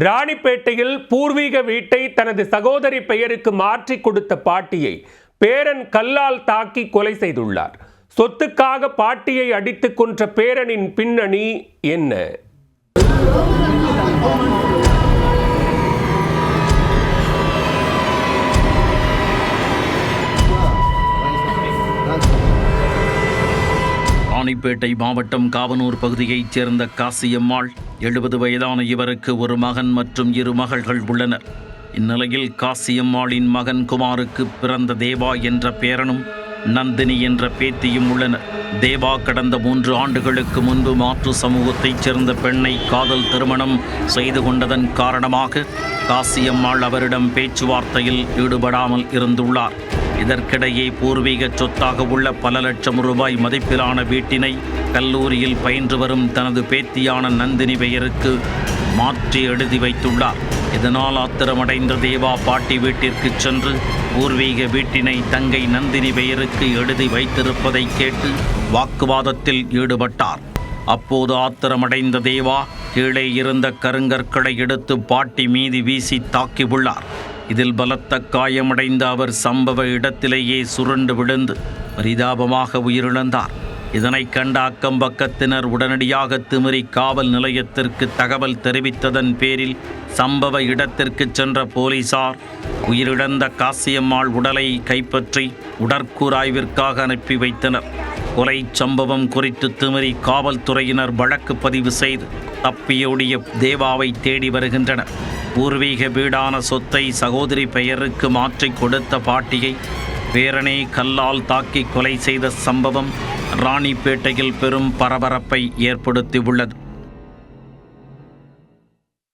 ராணிப்பேட்டையில் பூர்வீக வீட்டை தனது சகோதரி பெயருக்கு மாற்றி கொடுத்த பாட்டியை பேரன் கல்லால் தாக்கி கொலை செய்துள்ளார். சொத்துக்காக பாட்டியை அடித்துக் கொன்ற பேரனின் பின்னணி என்ன? ராணிப்பேட்டை மாவட்டம் காவனூர் பகுதியைச் சேர்ந்த காசியம்மாள் எழுபது வயதான இவருக்கு ஒரு மகன் மற்றும் இரு மகள்கள் உள்ளனர். இந்நிலையில் காசியம்மாளின் மகன் குமாருக்கு பிறந்த தேவா என்ற பேரனும் நந்தினி என்ற பேத்தியும் உள்ளனர். தேவா கடந்த மூன்று ஆண்டுகளுக்கு முன்பு மாற்று சமூகத்தைச் சேர்ந்த பெண்ணை காதல் திருமணம் செய்து கொண்டதன் காரணமாக காசியம்மாள் அவரிடம் பேச்சுவார்த்தையில் ஈடுபடாமல் இருந்துள்ளார். இதற்கிடையே பூர்வீக சொத்தாக உள்ள பல லட்சம் ரூபாய் மதிப்பிலான வீட்டினை கல்லூரியில் பயின்று வரும் தனது பேத்தியான நந்தினி பெயருக்கு மாற்றி எழுதி வைத்துள்ளார். இதனால் ஆத்திரமடைந்த தேவா பாட்டி வீட்டிற்கு சென்று பூர்வீக வீட்டினை தங்கை நந்தினி பெயருக்கு எழுதி வைத்திருப்பதை கேட்டு வாக்குவாதத்தில் ஈடுபட்டார். அப்போது ஆத்திரமடைந்த தேவா கீழே இருந்த கருங்கற்களை எடுத்து பாட்டி மீது வீசி தாக்கியுள்ளார். இதில் பலத்த காயமடைந்த அவர் சம்பவ இடத்திலேயே சுருண்டு விழுந்து பரிதாபமாக உயிரிழந்தார். இதனைக் கண்ட அக்கம் பக்கத்தினர் உடனடியாக திமிரி காவல் நிலையத்திற்கு தகவல் தெரிவித்ததன் பேரில் சம்பவ இடத்திற்கு சென்ற போலீசார் உயிரிழந்த காசியம்மாள் உடலை கைப்பற்றி உடற்கூராய்விற்காக அனுப்பி வைத்தனர். கொலை சம்பவம் குறித்து திமிரி காவல்துறையினர் வழக்கு பதிவு செய்து தப்பியோடிய தேவாவை தேடி வருகின்றனர். பூர்வீக வீடான சொத்தை சகோதரி பெயருக்கு மாற்றிக் கொடுத்த பாட்டியை பேரனை கல்லால் தாக்கி கொலை செய்த சம்பவம் ராணிப்பேட்டையில் பெரும் பரபரப்பை ஏற்படுத்தியுள்ளது.